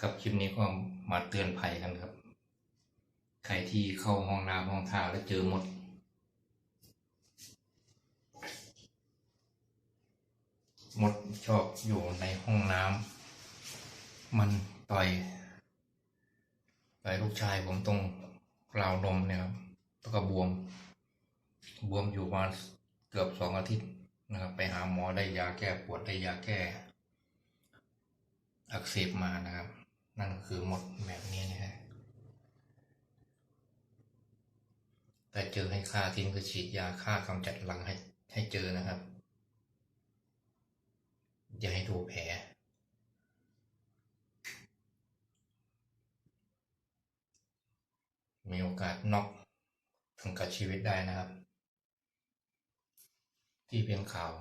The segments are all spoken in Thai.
กับคลิปนี้ก็มาเตือนภัยกันครับ ใครที่เข้าห้องน้ำห้องท่าแล้วเจอมด มดชอบอยู่ในห้องน้ำมันต่อยต่อยลูกชายผมตรงราวนมเนี่ยครับแล้วก็บวม บวมอยู่มาเกือบสองอาทิตย์นะครับ ไปหาหมอได้ยาแก้ปวดได้ยาแก้ อักเสบมานะครับ นั่นคือหมดแบบนี้นะฮะแต่เจอให้ฆ่าทิ้งคือฉีดยาฆ่ากำจัดรังให้ให้เจอนะครับ อย่าให้ดูแผลมีโอกาสน็อกถึงกับชีวิตได้นะครับ ที่เป็นข่าว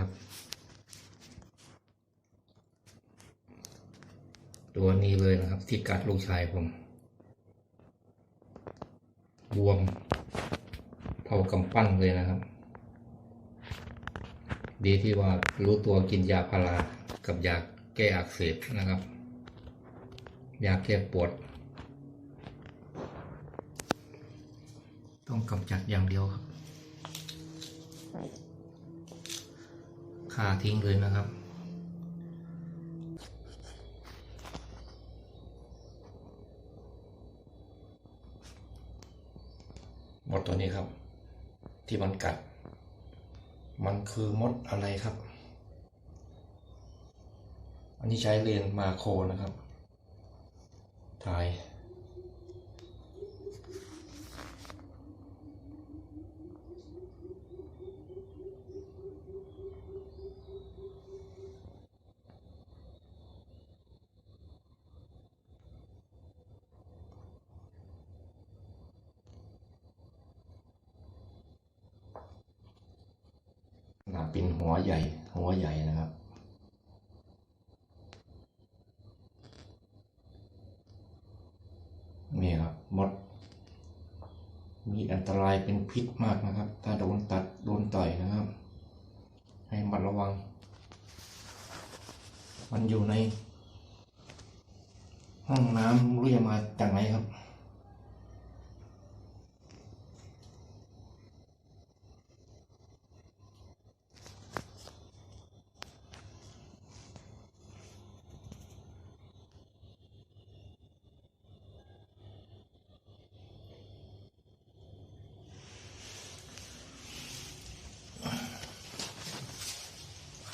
ครับ ตัวนี้เลยนะครับ ที่กัดลูกชายผม บวมเท่ากำปั้นเลยนะครับ ดีที่ว่ารู้ตัวกินยาพารากับยาแก้อักเสบนะครับ ยาแก้ปวด ต้องกำจัดอย่างเดียวครับ ฆ่าทิ้งเลยนะครับ มดตัวนี้ครับ ที่มันกัด มันคือมดอะไรครับ อันนี้ใช้เลนส์มาโครนะครับ ถ่าย เป็นหัวใหญ่ หัวใหญ่นะครับ นี่ครับมด มีอันตรายเป็นพิษมากนะครับ ถ้าโดนตัดโดนต่อยนะครับ ให้มัดระวัง มันอยู่ใน ห้องน้ำรู้จะมาจากไหนครับ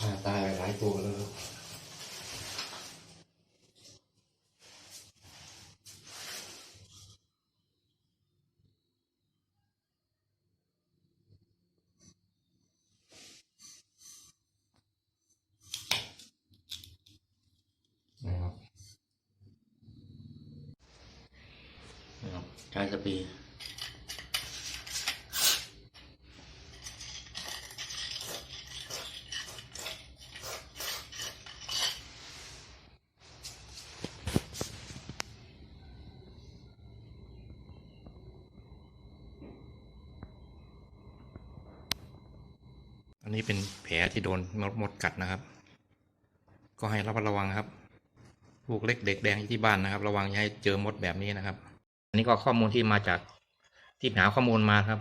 ฆ่า ตายไปหลายตัวแล้วครับนะครับนะครับใช้สปี อันนี้เป็นแผลที่โดนมดมดกัดนะครับ ก็ให้ระมัดระวังครับลูกเล็กเด็กแดงที่บ้านนะครับ ระวังอย่าให้เจอมดแบบนี้นะครับ อันนี้ก็ข้อมูลที่มาจากที่หาข้อมูลมาครับ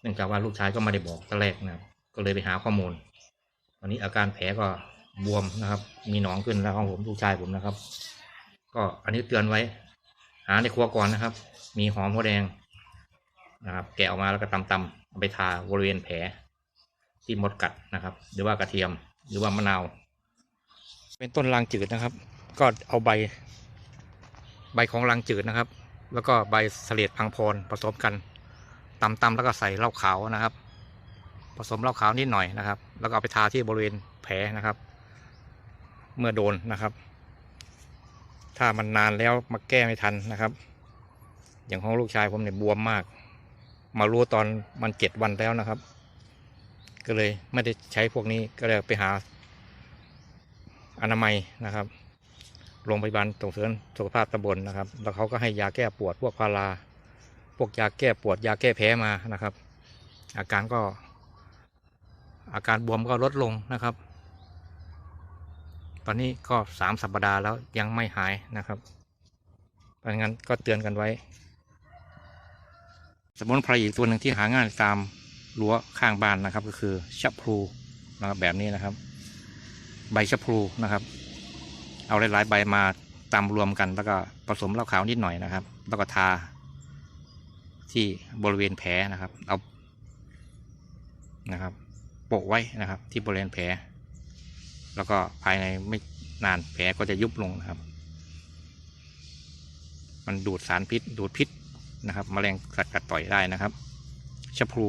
เนื่องจากว่าลูกชายก็ไม่ได้บอกตั้งแรกนะครับก็เลยไปหาข้อมูลวันนี้อาการแผลก็บวมนะครับ มีหนองขึ้นแล้วของผมลูกชายผมนะครับ ก็อันนี้เตือนไว้ หาในครัวก่อนนะครับ มีหอมหัวแดงนะครับ แกะออกมาแล้วก็ตำๆเอาไปทาบริเวณแผล ที่มดกัดนะครับ หรือว่ากระเทียมหรือว่ามะนาว เป็นต้นลางจืดนะครับ ก็เอาใบ ใบของลางจืดนะครับ แล้วก็ใบเสลดพังพรผสมกันตำๆแล้วก็ใส่เหล้าขาวนะครับ ผสมเหล้าขาวนิดหน่อยนะครับ แล้วก็เอาไปทาที่บริเวณแผลนะครับ เมื่อโดนนะครับ ถ้ามันนานแล้วมาแก้ไม่ทันนะครับ อย่างของลูกชายผมเนี่ยบวมมาก มารู้ตอนมันเจ็ดวันแล้วนะครับ ก็เลยไม่ได้ใช้พวกนี้ก็เลยไปหา อนามัยนะครับโรงพยาบาลส่งเสริมสุขภาพตำบลนะครับ แล้วเขาก็ให้ยาแก้ปวดพวกพาราพวกยาแก้ปวดยาแก้แพ้มานะครับ อาการก็ อาการบวมก็ลดลงนะครับ ตอนนี้ก็สามสัปดาห์แล้วยังไม่หายนะครับเพราะงั้นก็เตือนกันไว้ สมุนไพรอีกตัวหนึ่งที่หาง่ายตาม รั้วข้างบ้านนะครับ ก็คือชะพลูนะครับแบบนี้นะครับ ใบชะพลูนะครับ เอาหลายๆใบมาตำรวมกัน แล้วก็ผสมเหล้าขาวนิดหน่อยนะครับ แล้วก็ทา ที่บริเวณแผลนะครับ เอานะครับ โปะไว้นะครับ ที่บริเวณแผลแล้วก็ภายในไม่นานแผลก็จะยุบลงนะครับ มันดูดสารพิษ ดูดพิษนะครับแมลงสัตว์กัดต่อยได้นะครับชะพลู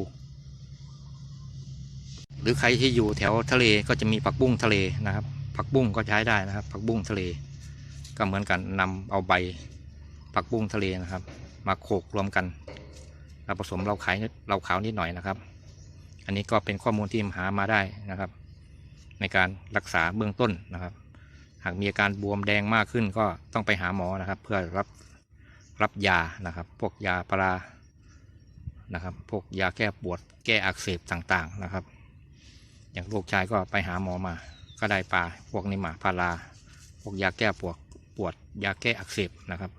หรือใครที่อยู่แถวทะเลก็จะมีผักบุ้งทะเลนะครับ ผักบุ้งก็ใช้ได้นะครับ ผักบุ้งทะเล ก็เหมือนกันนำเอาใบผักบุ้งทะเลนะครับ มาโขกรวมกันแล้วผสมเราขายเราขาวนิดหน่อยนะครับ อันนี้ก็เป็นข้อมูลที่หามาได้นะครับ ในการรักษาเบื้องต้นนะครับ หากมีอาการบวมแดงมากขึ้นก็ต้องไปหาหมอนะครับ เพื่อรับรับยานะครับ พวกยาพารานะครับ พวกยาแก้ปวดแก้อักเสบต่างๆนะครับ อย่างลูกชายก็ไปหาหมอมา ก็ได้ปลาพวกนี้มาพาราพวกยาแก้ปวดปวดยาแก้อักเสบนะครับ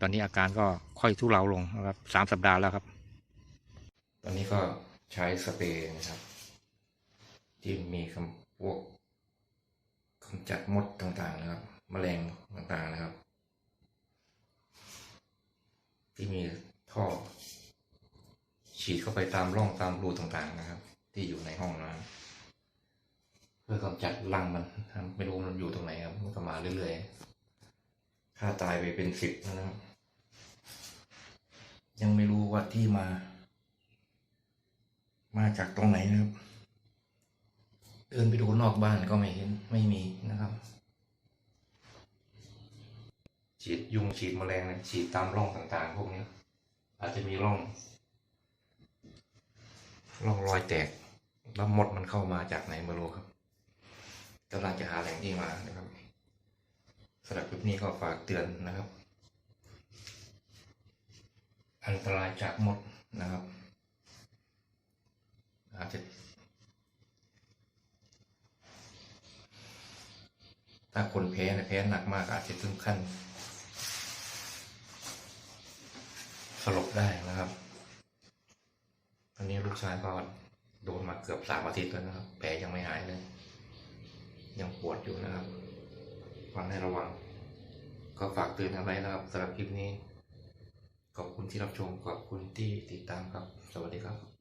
ตอนนี้อาการก็ค่อยทุเลาลงนะครับสามสัปดาห์แล้วครับ ตอนนี้ก็ใช้สเปรย์นะครับ ที่มีคำพวกกำจัดมดต่างๆนะครับแมลงต่างๆนะครับ ที่มีท่อฉีดเข้าไปตามร่องตามรูต่างๆนะครับ ที่อยู่ในห้องน้ำเพื่อกำจัดรังมันไม่รู้มันอยู่ตรงไหนครับมันก็มาเรื่อยๆค่าตายไปเป็นสิบแล้วนะครับ ยังไม่รู้ว่าที่มา มาจากตรงไหนนะครับ เดินไปดูนอกบ้านก็ไม่เห็นไม่มีนะครับฉีดยุงฉีดแมลงฉีดตามร่องต่างๆ พวกนี้อาจจะมีร่องร่องรอยแตก แล้วมดมันเข้ามาจากไหนไม่รู้ครับกำลังจะหาแหล่งที่มานะครับสำหรับคลิปนี้ก็ฝากเตือนนะครับ อันตรายจากมดนะครับอาจจะถ้าคนแพ้นี่ยแพ้หนักมากอาจจะถึงขั้นสลบได้นะครับอันนี้ลูกชายก็ โดนมาเกือบสามอาทิตย์แล้วนะครับ แผลยังไม่หายเลย ยังปวดอยู่นะครับฟังให้ระวัง ก็ฝากเตือนกันไว้นะครับสำหรับคลิปนี้ ขอบคุณที่รับชม ขอบคุณที่ติดตามครับ สวัสดีครับ